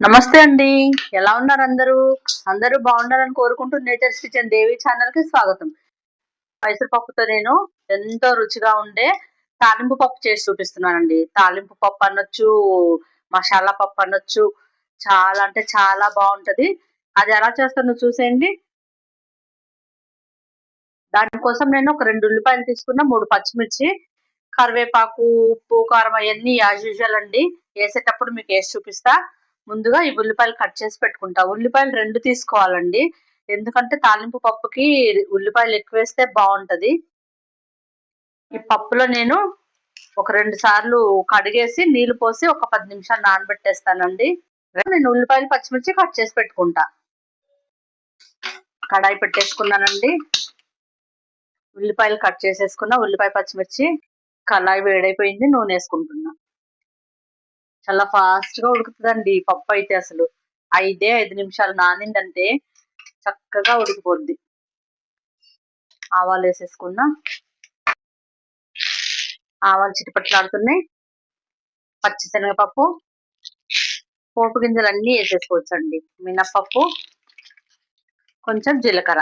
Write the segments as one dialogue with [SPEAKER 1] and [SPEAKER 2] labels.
[SPEAKER 1] నమస్తే అండి. ఎలా ఉన్నారు అందరూ? అందరూ బాగుండాలని కోరుకుంటూ నేచర్స్ కిచెన్ దేవి ఛానల్కి స్వాగతం. మైసూర్ పప్పుతో నేను ఎంతో రుచిగా ఉండే తాలింపు పప్పు చేసి చూపిస్తున్నానండి. తాలింపు పప్పు అనొచ్చు మసాలా పప్పు అనొచ్చు చాలా అంటే చాలా బాగుంటది. అది ఎలా చేస్తానో చూసేయండి. దానికోసం నేను ఒక రెండు ఉల్లిపాయలు తీసుకున్న మూడు పచ్చిమిర్చి కరివేపాకు ఉప్పు కారం అవన్నీ యాజ్ యూజువల్ అండి. వేసేటప్పుడు మీకు వేసి చూపిస్తా. ముందుగా ఈ ఉల్లిపాయలు కట్ చేసి పెట్టుకుంటా. ఉల్లిపాయలు రెండు తీసుకోవాలండి. ఎందుకంటే తాలింపు పప్పుకి ఉల్లిపాయలు ఎక్కువ వేస్తే బాగుంటది. ఈ పప్పులో నేను ఒక రెండు సార్లు కడిగేసి నీళ్ళు పోసి ఒక పది నిమిషాలు నానబెట్టేస్తానండి. నేను ఉల్లిపాయలు పచ్చిమిర్చి కట్ చేసి పెట్టుకుంటా. కడాయి పెట్టేసుకున్నానండి. ఉల్లిపాయలు కట్ చేసేసుకున్నా ఉల్లిపాయ పచ్చిమిర్చి కళాయి వేడైపోయింది నూనె వేసుకుంటున్నా. చాలా ఫాస్ట్గా ఉడుకుతుందండి పప్పు అయితే అసలు. ఐదే ఐదు నిమిషాలు నానిందంటే చక్కగా ఉడికిపోద్ది. ఆవాలు వేసేసుకున్నా. ఆవాలు చిటిపట్లాడుతున్నాయి. పచ్చిశనగపప్పు పోపు గింజలు అన్నీ వేసేసుకోవచ్చు అండి మినప్పప్పు. కొంచెం జీలకర్ర.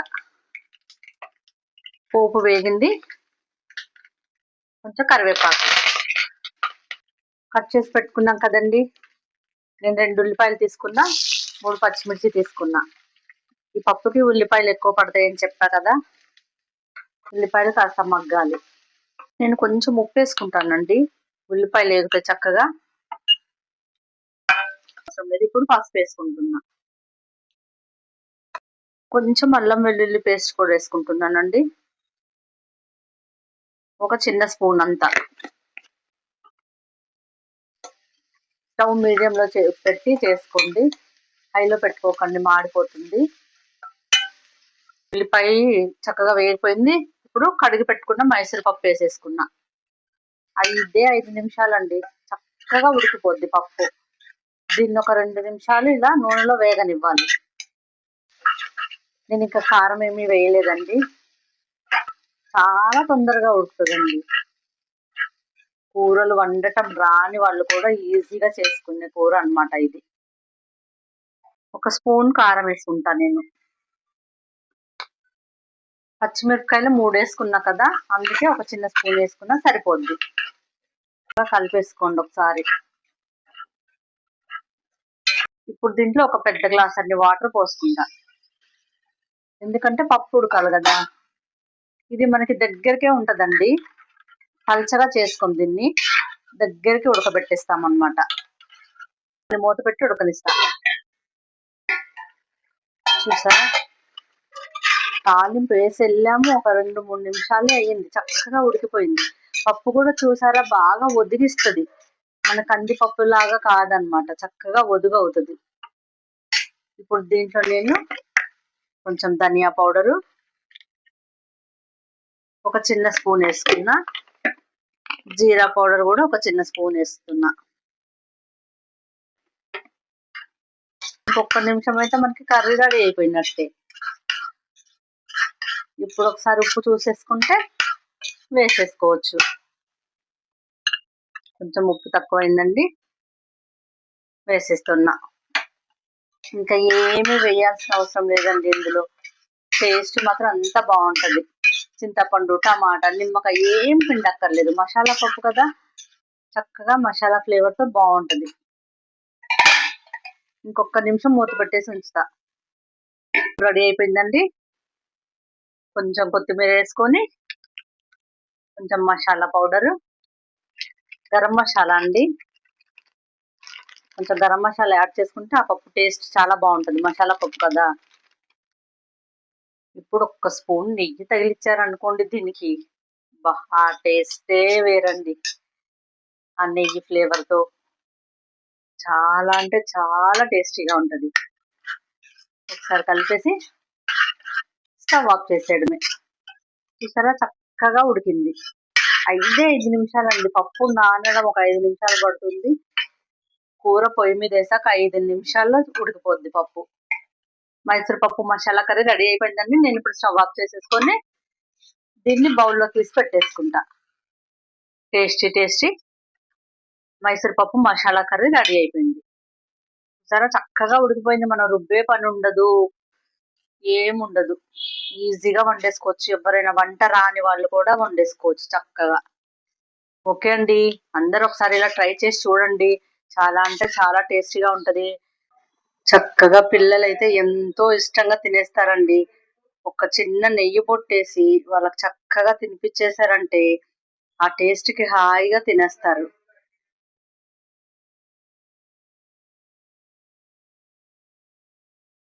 [SPEAKER 1] పోపు వేగింది. కొంచెం కరివేపాకు. కట్ చేసి పెట్టుకున్నాం కదండి. నేను రెండు ఉల్లిపాయలు తీసుకున్నా మూడు పచ్చిమిర్చి తీసుకున్నా. ఈ పప్పుకి ఉల్లిపాయలు ఎక్కువ పడతాయని చెప్పా కదా. ఉల్లిపాయలు కాస్త మగ్గాలి. నేను కొంచెం ఉప్పు వేసుకుంటానండి. ఉల్లిపాయలు వేగితే చక్కగా. ఇప్పుడు పసుపు వేసుకుంటున్నా. కొంచెం అల్లం వెల్లుల్లి పేస్ట్ కూడా వేసుకుంటున్నానండి. ఒక చిన్న స్పూన్ అంతా. స్టవ్ మీడియంలో పెట్టి చేసుకోండి. హైలో పెట్టుకోకండి మాడిపోతుంది. ఉల్లిపాయ చక్కగా వేగిపోయింది. ఇప్పుడు కడిగి పెట్టుకున్న మైసూర్ పప్పు వేసేసుకున్నా. ఐదే ఐదు నిమిషాలండి. చక్కగా ఉడికిపోద్ది పప్పు. దీన్ని ఒక రెండు నిమిషాలు ఇలా నూనెలో వేగనివ్వాలి. నేను ఇంకా కారం ఏమీ వేయలేదండి. చాలా తొందరగా ఉడుకుతుందండి. కూరలు వండటం రాని వాళ్ళు కూడా ఈజీగా చేసుకునే కూర అనమాట ఇది. ఒక స్పూన్ కారం వేసుకుంటా నేను. పచ్చిమిరపకాయలు మూడు వేసుకున్నా కదా అందుకే ఒక చిన్న స్పూన్ వేసుకున్నా సరిపోద్ది. కలిపేసుకోండి ఒకసారి. ఇప్పుడు దీంట్లో ఒక పెద్ద గ్లాస్ అన్ని వాటర్ పోసుకుంటా. ఎందుకంటే పప్పు ఉడకాలి కదా. ఇది మనకి దగ్గరకే ఉంటదండి. పల్చగా చేసుకుని దీన్ని దగ్గరికి ఉడకబెట్టేస్తాం అనమాట మూత పెట్టి ఉడకనిస్తాం. చూసారా? తాలింపు వేసి వెళ్ళాము. ఒక రెండు మూడు నిమిషాలే అయ్యింది. చక్కగా ఉడికిపోయింది. పప్పు కూడా చూసారా? బాగా ఒదిగిస్తుంది. మన కందిపప్పు లాగా కాదనమాట చక్కగా ఒదుగు అవుతుంది. ఇప్పుడు దీంట్లో నేను కొంచెం ధనియా పౌడరు ఒక చిన్న స్పూన్ వేసుకున్నా. జీరా పౌడర్ కూడా ఒక చిన్న స్పూన్ వేస్తున్నా. ఇంకొక నిమిషం అయితే మనకి కర్రీ రెడీ అయిపోయినట్టే. ఇప్పుడు ఒకసారి ఉప్పు చూసేసుకుంటే వేసేసుకోవచ్చు. కొంచెం ఉప్పు తక్కువైందండి. వేసేస్తున్నా. ఇంకా ఏమి వేయాల్సిన అవసరం లేదండి ఇందులో. టేస్ట్ మాత్రం అంత బాగుంటుంది. చింతపండు టమాటా నిమ్మకాయ ఏం పిండక్కర్లేదు. మసాలా పప్పు కదా? చక్కగా మసాలా ఫ్లేవర్తో బాగుంటుంది. ఇంకొక నిమిషం మూత పెట్టేసి ఉంచుతా. రెడీ అయిపోయిందండి. కొంచెం కొత్తిమీర వేసుకొని కొంచెం మసాలా పౌడరు గరం మసాలా అండి. కొంచెం గరం మసాలా యాడ్ చేసుకుంటే ఆ పప్పు టేస్ట్ చాలా బాగుంటుంది. మసాలా పప్పు కదా? ఇప్పుడు ఒక్క స్పూన్ నెయ్యి తగిలిచ్చారనుకోండి దీనికి. బా ఆ టేస్టే వేరండి. ఆ నెయ్యి ఫ్లేవర్తో. చాలా అంటే చాలా టేస్టీగా ఉంటుంది. ఒకసారి కలిపేసి స్టవ్ ఆఫ్ చేసేయడమే. చూసారా? చక్కగా ఉడికింది. ఐదే ఐదు నిమిషాలండి. పప్పు నానడం ఒక ఐదు నిమిషాలు పడుతుంది. కూర పొయ్యి మీద వేసాక ఐదు నిమిషాల్లో ఉడికిపోద్ది పప్పు. మైసూర్ పప్పు మసాలా కర్రీ రెడీ అయిపోయిందండి. నేను ఇప్పుడు స్టవ్ ఆఫ్ చేసేసుకొని దీన్ని బౌల్లో తీసి పెట్టేసుకుంటా. టేస్టీ టేస్టీ మైసూర్ పప్పు మసాలా కర్రీ రెడీ అయిపోయింది. చాలా చక్కగా ఉడికిపోయింది. మనం రుబ్బే పని ఉండదు. ఏముండదు. ఈజీగా వండేసుకోవచ్చు. ఎవరైనా వంట రాని వాళ్ళు కూడా వండేసుకోవచ్చు చక్కగా. ఓకే అండి. అందరు ఒకసారి ఇలా ట్రై చేసి చూడండి. చాలా అంటే చాలా టేస్టీగా ఉంటుంది. చక్కగా పిల్లలైతే ఎంతో ఇష్టంగా తినేస్తారండి. ఒక చిన్న నెయ్యి పొట్టేసి వాళ్ళకి చక్కగా తినిపించేశారంటే ఆ టేస్ట్కి హాయిగా తినేస్తారు.